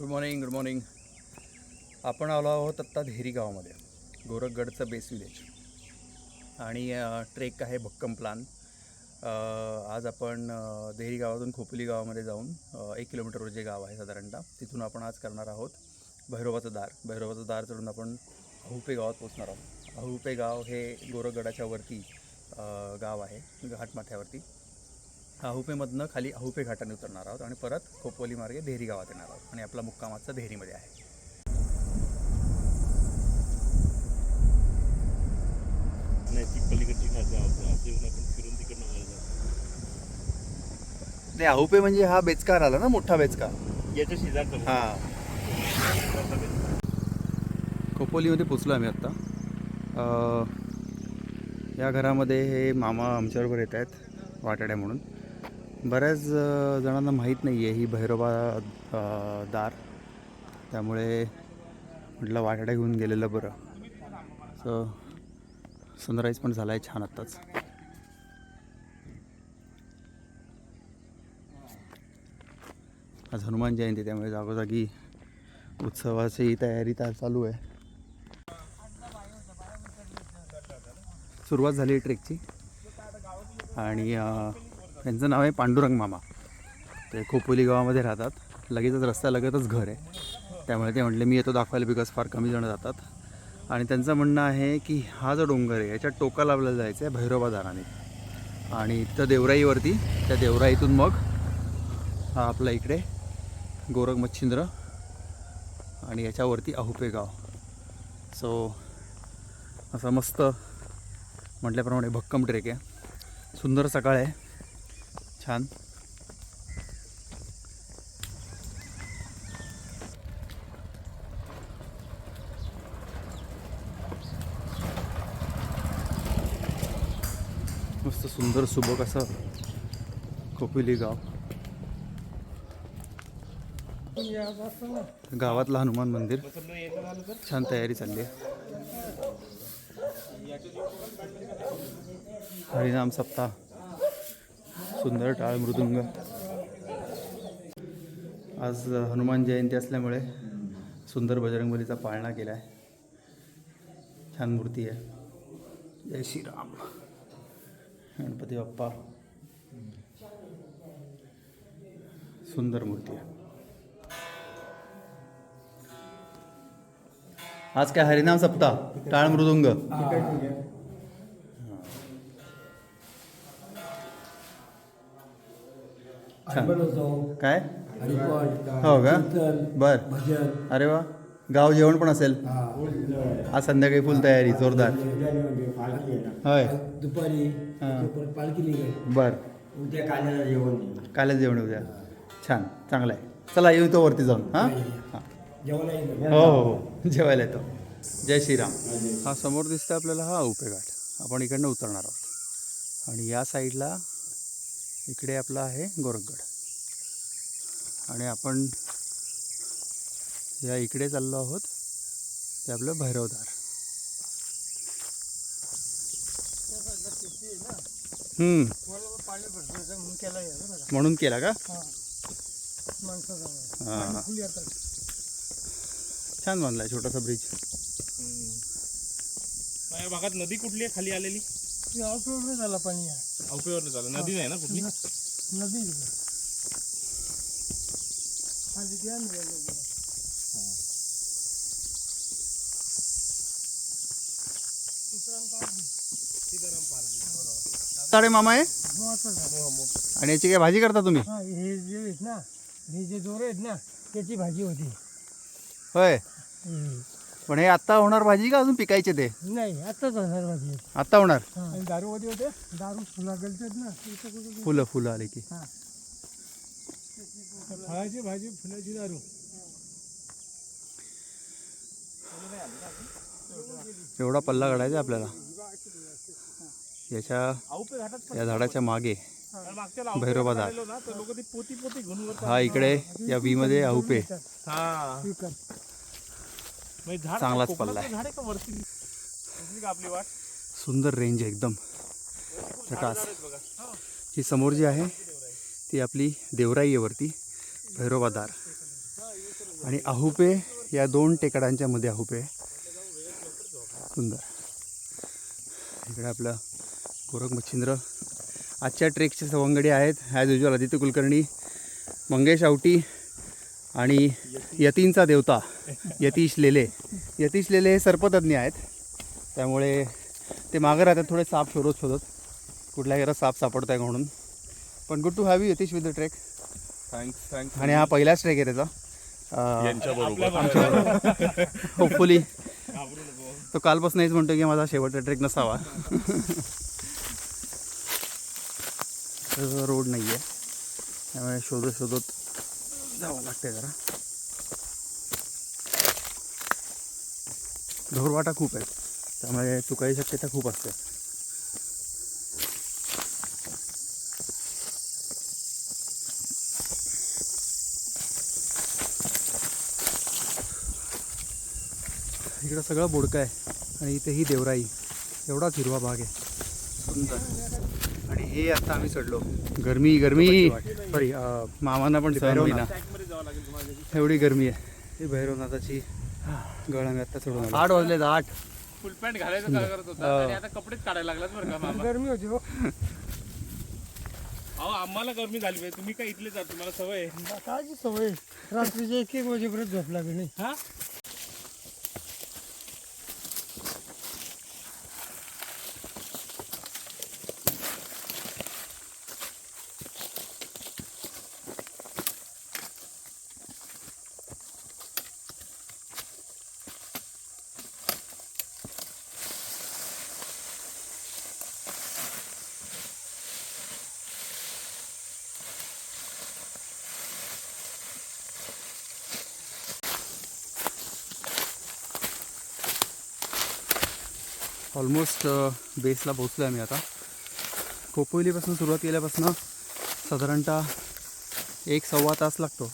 Good morning good morning आपण आलो आहोत आत्ता धेरी गावामध्ये गोरखगडचं बेस विलेज. आणि ट्रेक आहे भक्कम प्लान. आज आपण देहरी गावातून खोपोली गावामध्ये जाऊन एक किलोमीटरवर जे गाव आहे साधारणतः तिथून आपण आज करणार आहोत भैरोबाचं दार. भैरोबाचं दार चढून आपण अहुपे गावात पोचणार आहोत. अहुपे गाव हे गोरखगडाच्या वरती गाव आहे घाटमाथ्यावरती. अहुपेमधनं खाली अहुपे घाटाने उतरणार आहोत आणि परत खोपोली मार्गे देहरी गावात येणार आहोत आणि आपला मुक्काम आजचा देहरीमध्ये आहे. नाही अहुपे म्हणजे हा बेचकार आला ना मोठा बेचका याच्या शेजारचं. हां. खोपोलीमध्ये पोचलो आम्ही आत्ता. अ, या घरामध्ये हे मामा आमच्याबरोबर येत आहेत वाटाड्या म्हणून. बऱ्याच जणांना माहीत नाही आहे ही भैरोबा दार. त्यामुळे म्हटलं वाटाडा घेऊन गेलेलं बरं. सो सनराईज पण झाला आहे छान आत्ताच. आज हनुमान जयंती त्यामुळे जागोजागी उत्सवाची तयारी तर चालू आहे. सुरुवात झाली ट्रेकची. आणि यांचं त्यांचं नाव आहे पांडुरंग मामा. ते खोपोली गावामध्ये राहतात. लगेचच रस्त्यालगतच घर आहे. त्यामुळे ते म्हटले मी येतो दाखवायला बिकॉज फार कमी जण जातात. आणि त्यांचं म्हणणं आहे की हा जो डोंगर आहे याच्या टोकाला आपल्याला जायचं आहे भैरोबा दाराने. आणि त्या देवराईवरती त्या देवराईतून मग हा आपला इकडे गोरख मच्छिंद्र आणि याच्यावरती अहुपे गाव. सो असं मस्त म्हटल्याप्रमाणे भक्कम ट्रेक आहे. सुंदर सकाळ आहे. छान मस्त सुंदर सुबक असं खोपिली गाव गावातलं हनुमान मंदिर. छान तयारी चालली. आहे हरिनाम सप्ताह. सुंदर टाळ मृदुंग. आज हनुमान जयंती असल्यामुळे सुंदर बजरंगबलीचा पाळणा केला आहे छान मूर्ती आहे. जय श्रीराम. गणपती बाप्पा. सुंदर मूर्ती आहे. आज काय हरिनाम सप्ताह? टाळ मृदुंग. काय? हो का? बर. अरे वा. गाव जेवण पण असेल. आज संध्याकाळी फुल तयारी जोरदार. होय. दुपारी. परत पालखी निघेल बर. उद्या काल्याला जेवण. कालच जेवण उद्या. छान. चांगलं आहे. चला येऊ तो वरती जाऊन. हां? हां. आहे हो हो हो. जेवायला येतो. जय श्रीराम. हा समोर दिसतोय आपल्याला हा उपेघाट. आपण इकडनं उतरणार आहोत. आणि या साईडला इकडे आपला आहे गोरखगड. आणि आपण या इकडे चाललो आहोत ते आपलं भैरवदार म्हणून केला का? हां. छान बांधलाय छोटासा ब्रिज. भागात नदी कुठली आहे? खाली आलेली? झाला पाणी अवपेवर झालं. नदी नाही ना कुठली? नदी खाली द्या ना साडे मामा आहे? महत्वाचं झालं. आणि याची काय भाजी करता तुम्ही? हा हे जे आहेत ना हे जे दोरे आहेत ना त्याची भाजी होती. होय. पण हे आत्ता होणार भाजी का अजून पिकायचे ते? नाही आत्ताच होणार भाजी. आत्ता होणार? आणि दारू होते होते दारू फुला गलतात ना. इथं कुठं फुलं फुलं आले की. फळाची भाजी फुलाची दारू. एवढा पल्ला काढायचा आपल्याला. याच्या या झाडाच्या मागे भैरोबा वर हा इकडे या वी मध्ये आहुपे हा. म्हणजे झाड चांगलाच कोकणातलं पल्ला आहे. झाड आहे का वरती दिसली का आपली वाट? सुंदर रेंज आहे एकदम. झकास बघा ही समोर जी आहे ती आपली देवराई आहे वरती भैरोबादार आणि आहुपे या दोन टेकडांच्या मध्ये आहुपे आहे. सुंदर. इकडे आपलं गोरख मच्छिंद्र. आजच्या ट्रेकचे सवंगडी आहेत ॲज युजल आदित्य कुलकर्णी मंगेश आवटी आणि यतींचा देवता यतीश लेले. यतीश लेले हे सर्पतज्ञ आहेत. त्यामुळे ते मागं राहतात थोडे साप शोधत शोधत. कुठल्याही घरात साप सापडत आहे म्हणून. पण good to have you Yatish with the trek thanks thanks आणि हा पहिलाच ट्रेक आहे त्याचा. होपफुली तो कालपासून हेच म्हणतो की माझा शेवटचा ट्रेक नसावा. रोड नाही आहे त्यामुळे शोधत शोधत जावं लागते जरा. ढोरवाटा खूप आहे त्यामुळे चुकायची शक्यता खूप असते. इकडं सगळं बोडकं आहे आणि इथे ही देवराई. एवढाच हिरवा भाग आहे. सुंदर. आणि हे आता आम्ही चढलो. गरमी गरमी. सॉरी मामांना पण होईना. एवढी गरमी आहे. ही भैरवनाथाची गळ आम्ही आता आलो. आठ वाजले आठ. फुल पॅन्ट घालायचं काय करत होता? आणि आता कपडेच काढायला लागलात बरं का मामा? गरमी होती हो. अहो आम्हाला गरमी झाली पाहिजे. तुम्ही काय इथले जा तुम्हाला सवय आहे. कायची सवय रात्रीचे एक एक वाजेपर्यंत झोप लागली नाही. हा? ऑलमोस्ट बेसला पोचलो आहे मी आता. खोपोलीपासून सुरुवात केल्यापासून साधारणतः एक सव्वा तास लागतो.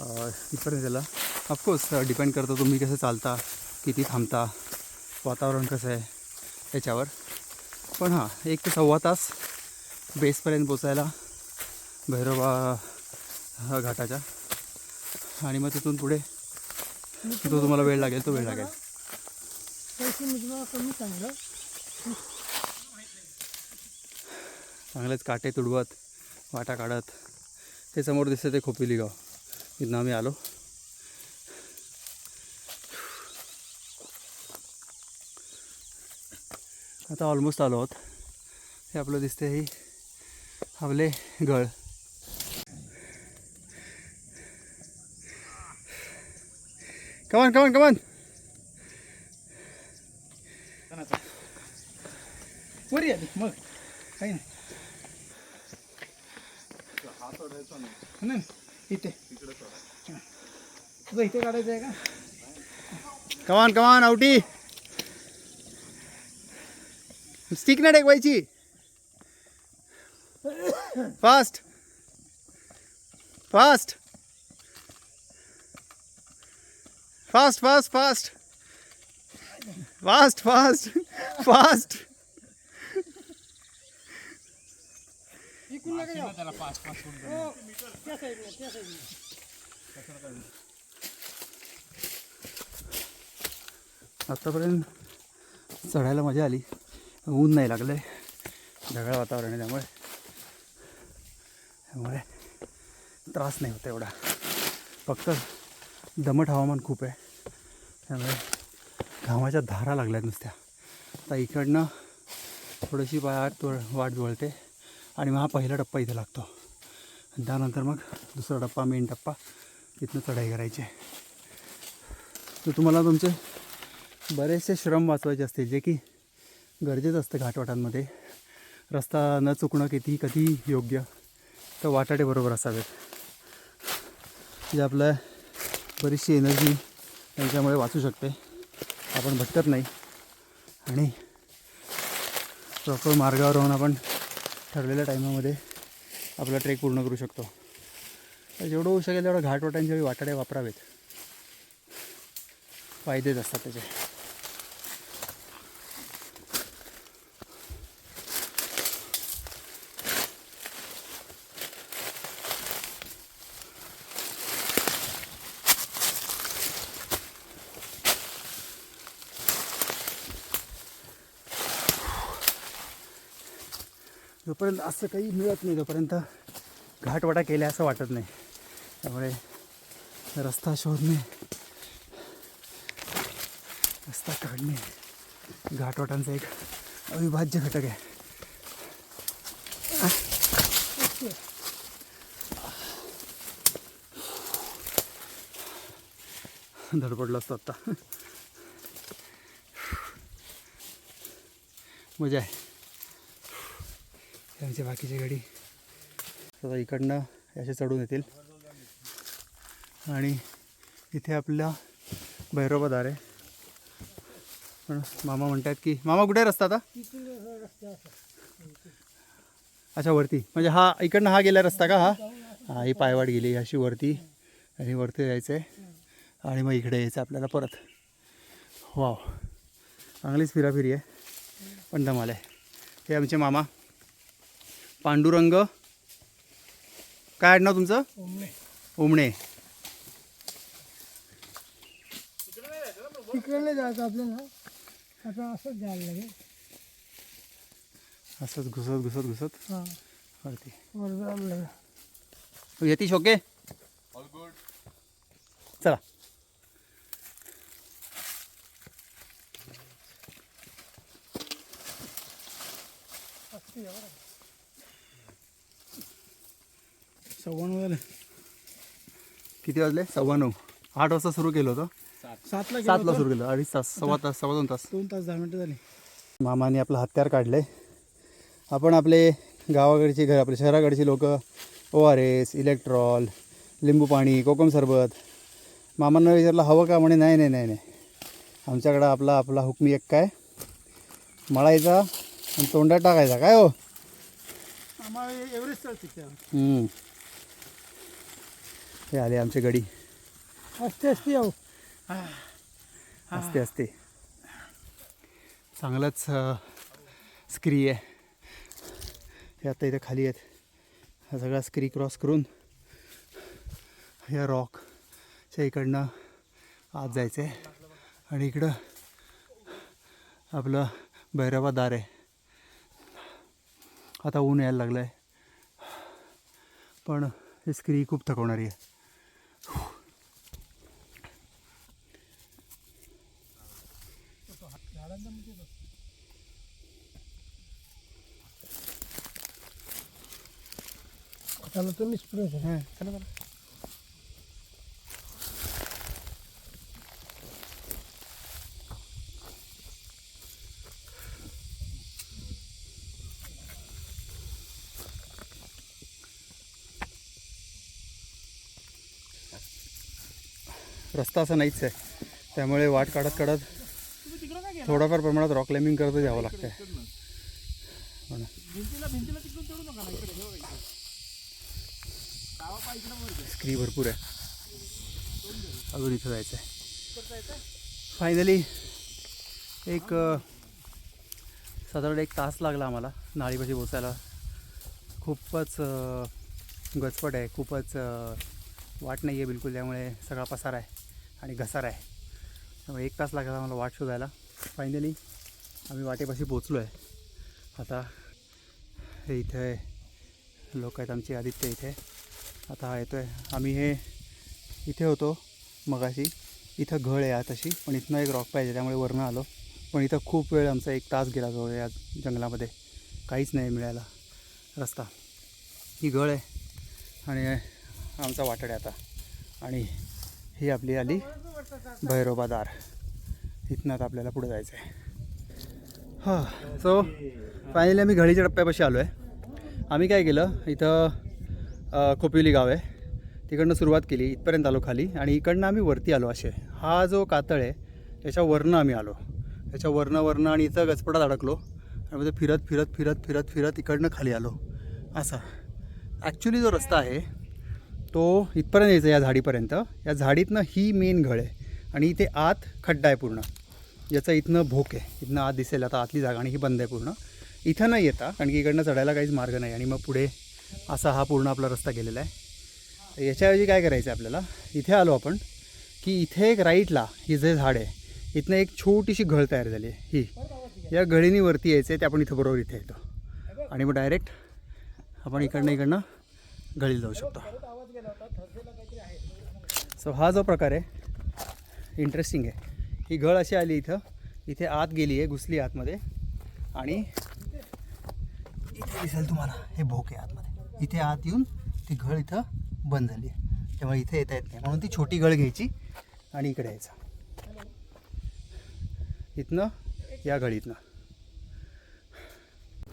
अ, इथपर्यंत त्याला ऑफकोर्स डिपेंड करतं तुम्ही कसं चालता किती थांबता वातावरण कसं आहे याच्यावर. पण हां एक ते सव्वा तास बेसपर्यंत पोचायला भैरवा हा घाटाच्या. आणि मग तिथून पुढे जो तुम्हाला वेळ लागेल तो वेळ लागेल. कमी चांगलेच काटे तुडवत वाटा काढत. ते समोर दिसतं ते खोपिली गाव. इथनं आम्ही आलो. आता ऑलमोस्ट आलो आहोत. हे आपलं दिसते ही आपले गळ. कमान कमान कमान तुझं इथे काढायचं आहे का कमान कमान आवटी स्टिक ना टेकवायची fast fast fast fast fast fast fast fast इकडून नका जाऊ. आत्तापर्यंत चढायला मजा आली. ऊन नाही लागलं आहे ढगाळ वातावरण आहे त्यामुळे. त्यामुळे त्रास नाही होत एवढा. फक्त दमट हवामान खूप आहे. त्यामुळे घामाच्या धारा लागल्यात नुसत्या. आता इकडनं थोडीशी वाट वाट जुळते आणि मग हा पहिला टप्पा इथे लागतो. त्यानंतर मग दुसरा टप्पा मेन टप्पा इथनं चढाई करायची तर तुम्हाला तुमचे बरेचसे श्रम वाचवायचे असतील जे की गरजेचं असतं घाटवाटांमध्ये. रस्ता न चुकणं किती कधी योग्य तर वाटाटे बरोबर असावेत. जे आपलं बरीचशी एनर्जी त्यांच्यामुळे वाचू शकते. आपण भटकत नाही. आणि प्रॉपर मार्गावर राहून आपण ठरलेल्या टायमामध्ये आपला ट्रेक पूर्ण करू शकतो. तर जेवढं होऊ शकेल तेवढं घाटवाटांच्या वाटाडे वापरावेत. फायदेच असतात त्याचे. जोपर्यंत असं काही मिळत नाही तोपर्यंत घाटवाटा केल्या असं वाटत नाही. त्यामुळे रस्ता शोधणे रस्ता काढणे घाटवाटांचा एक अविभाज्य घटक आहे. धडपडलो असतो आत्ता. मजा आहे. त्यांचे बाकीचे गाडी. आता इकडनं असे चढून येतील. आणि इथे आपला भैरोबादार आहे पण मामा म्हणतात की मामा कुठे आहे रस्ता आता? अच्छा वरती. म्हणजे हा इकडनं हा गेला रस्ता का हा? हा ही पायवाट गेली अशी वरती. आणि वरती जायचं आहे आणि मग इकडे यायचं आपल्याला परत. वाव. चांगलीच फिराफिरी आहे. पण धमाल आहे. हे आमचे मामा. पांडुरंग. काय आडनाव तुमचं? उमणे. तिकडे नाही जायचं आपल्याला. आता असंच जायला लागेल. असंच घुसत घुसत घुसत? हां. वरती. वर जायला लागेल. यतीश ओके? चला. सव्वा नऊ झाले. किती वाजले? सव्वा नऊ आठ वाजता सुरू केलं होतं? सातला सातला सुरू केलं. अडीच तास सव्वा तास सव्वा दोन तास. दोन तास दहा मिनटं झाली. मामाने आपलं हत्यार काढले आपण आपले गावाकडची घर आपले शहराकडची लोक ओ आर एस इलेक्ट्रॉल लिंबू पाणी कोकम सरबत. मामांना विचारलं हवं का? म्हणे नाही नाही नाही नाही. आमच्याकडं आपला आपला हुकमी एक काय? मळायचा आणि तोंडात टाकायचा. काय हो? आम्हाला चालते हम्म. हे आले आमची गडी. असते असते येऊ असते असते चांगलंच स्क्री आहे. हे आता इथे खाली आहेत. हा सगळा स्क्री क्रॉस करून या रॉकच्या इकडनं आत जायचं आहे आणि इकडं आपलं भैरवा दार आहे. आता ऊन यायला लागलं आहे पण ही स्क्री खूप थकवणारी आहे. त्याला तुम्हीच प्रेस हां चला चला रस्ता असा नाहीच आहे. त्यामुळे वाट काढत काढत थोडाफार प्रमाणात रॉक क्लाइम्बिंग करत जावं लागतं हो ना स्क्री भरपूर आहे. अजून इथं जायचं आहे फायनली एक साधारण एक तास लागला आम्हाला नाळीपाशी पोचायला खूपच गचपट आहे. खूपच वाट नाही आहे बिलकुल त्यामुळे सगळा पसार आहे आणि घसार आहे. त्यामुळे एक तास लागला आम्हाला वाट शोधायला. फायनली आम्ही वाटेपाशी पोचलो आहे आता हे इथे लोक आहेत आमचे आदित्य इथे. आता हा येतो आहे आम्ही हे इथे होतो मगाशी. इथं घळ आहे आताशी पण इथनं एक रॉक पाहिजे त्यामुळे वरनं आलो. पण इथं खूप वेळ आमचा एक तास गेला जवळ या जंगलामध्ये. काहीच नाही मिळायला रस्ता. ही घळ आहे आणि आमचा वाटड आहे आता. आणि ही आपली आली भैरोबादार इथनं आता आपल्याला पुढे जायचं आहे हां सो फायनली आम्ही घडीच्या टप्प्यापाशी आलो आहे आम्ही काय केलं? इथं खोपिवली गाव आहे. तिकडनं सुरुवात केली इथपर्यंत आलो खाली आणि इकडनं आम्ही वरती आलो असे. हा जो कातळ आहे त्याच्यावरनं आम्ही आलो. त्याच्यावरनं वरनं वरनं आणि इथं गचपटात अडकलो आणि मग ते फिरत फिरत फिरत फिरत फिरत इकडनं खाली आलो. असा. ॲक्च्युली जो रस्ता आहे तो इथपर्यंत यायचा या झाडीपर्यंत. या झाडीतनं ही मेन घळ आहे. आणि इथे आत खड्डा आहे पूर्ण. याचा इथनं भोक आहे. इथनं आत दिसेल आता आतली जागा आणि ही बंद आहे पूर्ण. इथं नाही येता कारण की इकडनं चढायला काहीच मार्ग नाही. आणि मग पुढे असा हा पूर्ण आपला रस्ता गेलेला आहे. तर याच्याऐवजी काय करायचं आहे आपल्याला? इथे आलो आपण की इथे एक राईटला ही जे झाड आहे इथनं एक छोटीशी घळ तयार झाली आहे. ही या घळीनी वरती यायचं आहे ते आपण इथं बरोबर इथे येतो. आणि मग डायरेक्ट आपण इकडनं इकडनं गळीला जाऊ शकतो. सो हा जो प्रकार आहे इंटरेस्टिंग आहे. ही घळ अशी आली इथं इथे आत गेली आहे घुसली आतमध्ये. आणि इथे दिसेल तुम्हाला हे भोक आहे आतमध्ये. इथे आत येऊन ती घळ इथं बंद झाली आहे. त्यामुळे इथे येता येत नाही. म्हणून ती छोटी गळ घ्यायची आणि इकडे यायचं. इथनं या गळीतनं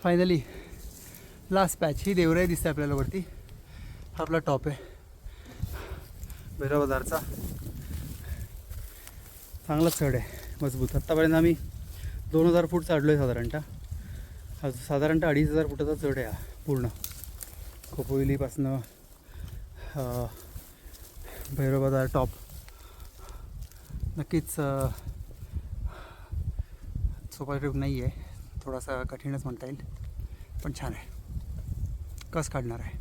फायनली लास्ट पॅच ही देवराई दिसते आपल्याला वरती. हा आपला टॉप आहे. बेराबदारचा चांगला चढ आहे. मजबूत. आत्तापर्यंत आम्ही दोन हजार फूट चढलो आहे साधारणतः साधारणतः अडीच हजार फुटाचा चढ आहे हा पूर्ण. खोपोलीपासनं भैरवबाजार टॉप. नक्कीच सोपा ट्रिप नाही आहे थोडासा कठीणच म्हणता येईल पण छान आहे. कस काढणार आहे?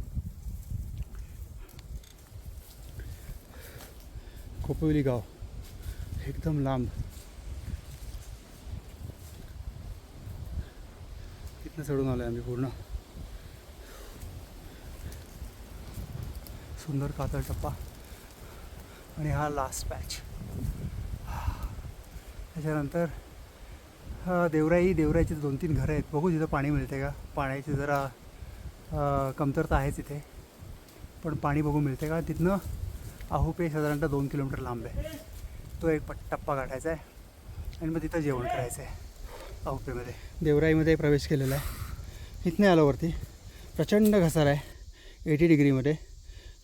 खोपोली गाव एकदम लांब. तिथनं चढून आलो आहे आम्ही पूर्ण. सुंदर कातळ टप्पा. आणि हा लास्ट पॅच त्याच्यानंतर हा, देवराई देवराईचे दोन तीन घरं आहेत. बघू तिथं पाणी मिळते का? पाण्याची जरा कमतरता आहेच तिथे पण पाणी बघू मिळते का? तिथनं आहुपे साधारणतः दोन किलोमीटर लांब आहे. तो एक पट टप्पा गाठायचा आहे. आणि मग तिथं जेवण करायचं आहे. आहुपेमध्ये. देवराईमध्ये प्रवेश केलेला आहे. इथने आल्यावरती प्रचंड घसार आहे. एटी डिग्रीमध्ये.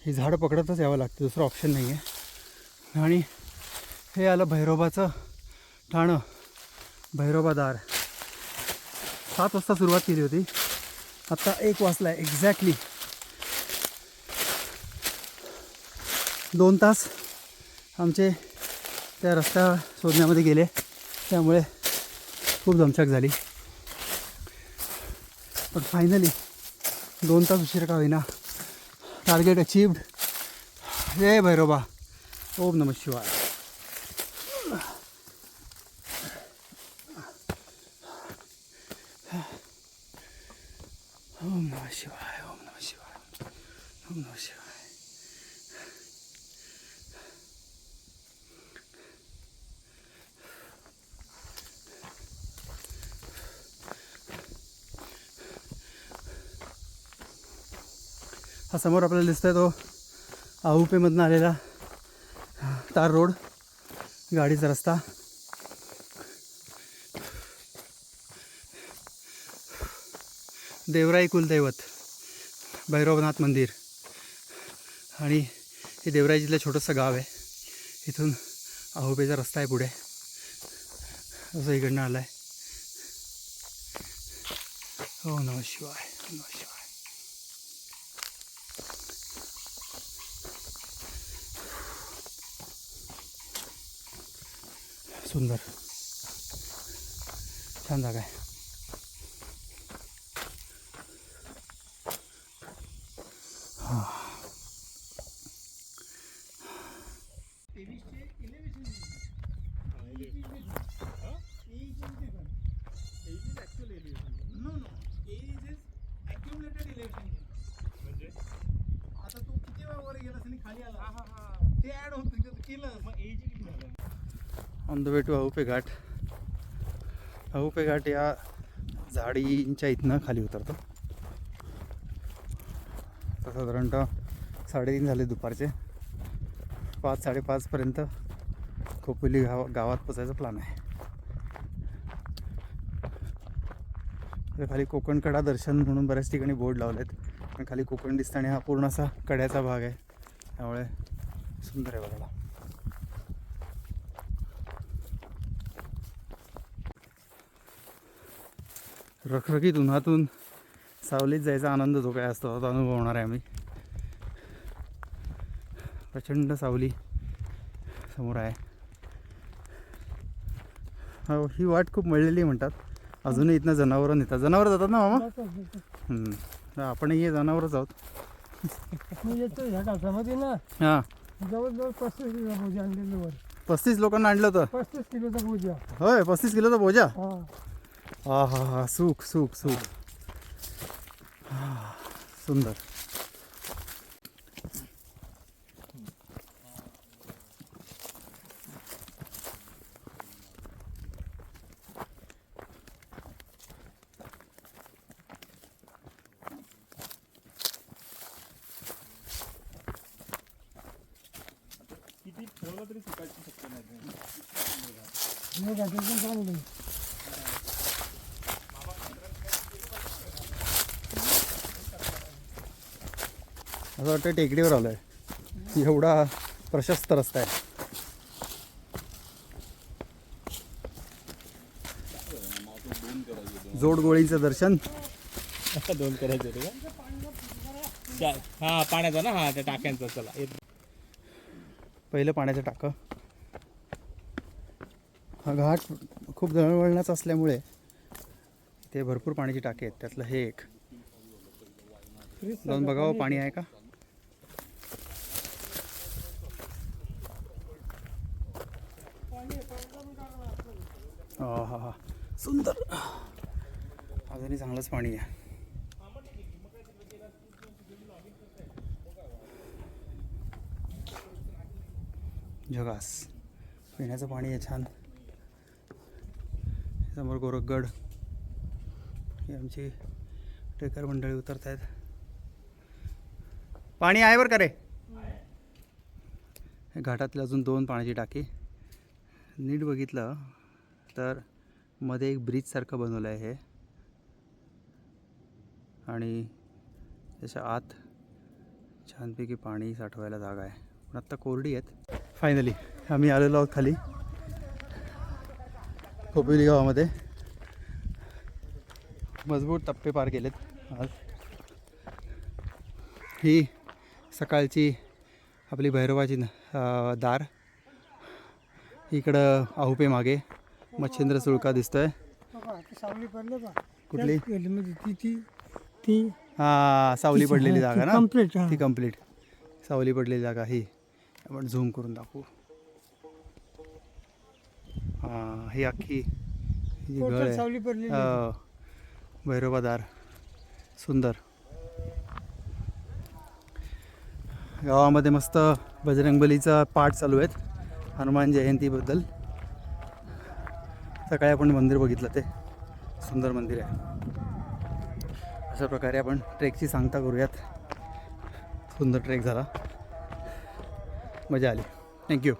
हे झाडं पकडतच यावं लागतं दुसरं ऑप्शन नाही आहे आणि हे आलं भैरोबाचं ठाणं भैरोबादार. सात वाजता सुरुवात केली होती. आत्ता एक वाजला आहे एक्झॅक्टली दोन तास आमचे त्या रस्ता शोधण्यामध्ये गेले त्यामुळे खूप दमछाक झाली. पण फायनली दोन तास उशीर का होईना टार्गेट अचीव्ड जय भैरोबा ओम नम शिवाय ओम नम शिवाय ओम नम शिवाय ओम नम शिवाय हा समोर आपल्याला दिसतोय तो आहुपेमधनं आलेला तार रोड गाडीचा रस्ता. देवराई कुलदैवत भैरवनाथ मंदिर. आणि हे देवराई जिल्ह्यात छोटंसं गाव आहे. इथून आहुपेचा रस्ता आहे पुढे. असं इकडनं आलं आहे हो नम शिवाय नम शिवाय. सुंदर. छान जागा आहे. म्हणजे आता तू किती वेळा वर गेलास आणि खाली आला ते ऍड होत केलं मग as on the way to Ahupe घाट अहुपे घाट या झाडींच्या इथनं खाली उतरतो. साधारणतः साडेतीन झाले दुपारचे. पाच साडेपाचपर्यंत खोपोली गाव गावात पोचायचा प्लॅन आहे. खाली खाली कोकणकडा दर्शन म्हणून बऱ्याच ठिकाणी बोर्ड लावलेत. आणि खाली कोकण दिसताना हा पूर्ण असा कड्याचा भाग आहे. त्यामुळे सुंदर आहे बघायला. रखरखीत उन्हातून सावलीत जायचा आनंद जो काय असतो तो अनुभवणार आहे आम्ही. प्रचंड सावली समोर आहे. हो ही वाट खूप मळलेली म्हणतात. अजूनही इथनं जनावरं नेतात. जनावरं जातात ना मामा? आपणही जनावरच आहोत. हां. जवळजवळ पस्तीस किलो भोजा आणलेलं वर. पस्तीस लोकांना आणलं होतं. पस्तीस किलोचा भोजा होय पस्तीस किलोचा बोजा हा हा हा हा सुख सुख सुख सुंदर किती ठेवलं तरी सुकायची शक्य नाही हे घातलं पण चांगलं असं वाटतं टेकडीवर आलो आहे एवढा प्रशस्त रस्ता आहे. जोडगोळीचं दर्शन. दोन करायचे हा पाण्याचा ना? हा त्या टाक्यांचा चला. येत पहिलं पाण्याचं टाकं. हा घाट खूप दळणवळणाचा असल्यामुळे ते भरपूर पाण्याची टाके आहेत. त्यातलं हे एक. जाऊन बघावं पाणी आहे का हा हा हा सुंदर अजूनही चांगलंच पाणी आहे जगास. पिण्याचं पाणी आहे छान. समोर गोरखगड. ही आमची टेकर मंडळी उतरत आहेत पाणी आहे बरं का रे? हे घाटातले अजून दोन पाण्याची टाकी. नीट बघितलं तर मध्ये एक ब्रिजसारखं बनवलं आहे हे. आणि त्याच्या आत छानपैकी पाणी साठवायला जागा आहे. पण आत्ता कोरडी आहेत. फायनली आम्ही आलेलो आहोत खाली. खोपिवली गावामध्ये. मजबूत टप्पे पार केलेत आज. ही सकाळची आपली भैरवाची दार. इकडं आहुपे मागे. मच्छिंद्र सुळका दिसतोय. कुठली? ती हा सावली पडलेली जागा ना? कंप्लीट ती कंप्लीट सावली पडलेली जागा ही. आपण झूम करून दाखवू. हां ही अख्खी जी सावली पडलेली हो. भैरवादार सुंदर. गावामध्ये मस्त बजरंगबलीचा पाठ चालू आहेत. हनुमान जयंतीबद्दल. सकाळी आपण मंदिर बघितलं ते. सुंदर मंदिर आहे. अशा प्रकारे आपण ट्रेकची सांगता करूयात. सुंदर ट्रेक झाला. मजा आली. थँक्यू